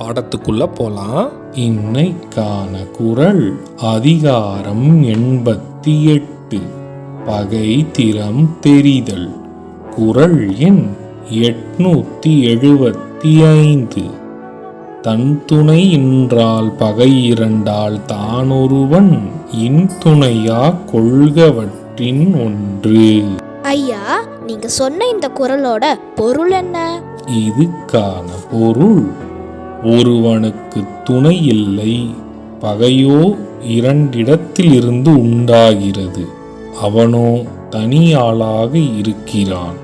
பாடத்துக்குள்ள போலாம். இன்னைக்கான குரல் அதிகாரம் எண்பத்தி எட்டு. பகை திறம் தெரிதல். குரல் எண் எட்நூத்தி எழுபத்தி ஐந்து. தன் துணை இன்றால் பகை இரண்டால் தானொருவன் இன்துணையா கொள்கவற்றின் ஒன்று. ஐயா நீங்க சொன்ன இந்த குரலோட பொருள் என்ன? இதுக்கான பொருள் ஒருவனுக்கு துணை இல்லை பகையோ இரண்டிடத்திலிருந்து உண்டாகிறது. அவனோ தனியாளாக இருக்கிறான்.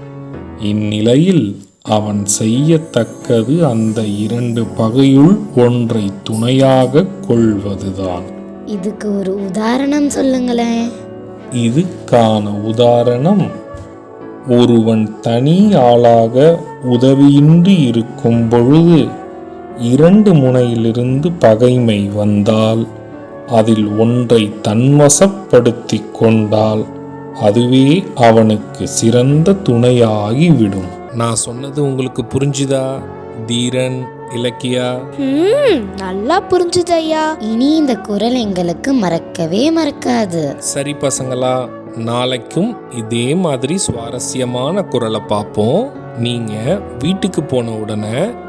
இந்நிலையில் அவன் செய்யத்தக்கது அந்த இரண்டு பகையுள் ஒன்றை துணையாக கொள்வதுதான். இதுக்கு ஒரு உதாரணம் சொல்லுங்களேன். இதுக்கான உதாரணம் ஒருவன் தனி ஆளாக உதவியின்றி இருக்கும் பொழுது இரண்டு முனையிலிருந்து பகைமை வந்தால் அதில் ஒன்றை தன்வசப்படுத்திக் கொண்டால் அதுவே அவனுக்கு சிறந்த துணையாகிவிடும். நான் சொன்னது உங்களுக்கு புரிஞ்சுதா தீரன் இலக்கியா? நல்லா புரிஞ்சுது ஐயா இனி இந்த குரல் எங்களுக்கு மறக்கவே மறக்காது. சரி பசங்களா நாளைக்கும் இதே மாதிரி சுவாரஸ்யமான குரலை பார்ப்போம். நீங்க வீட்டுக்கு போன உடனே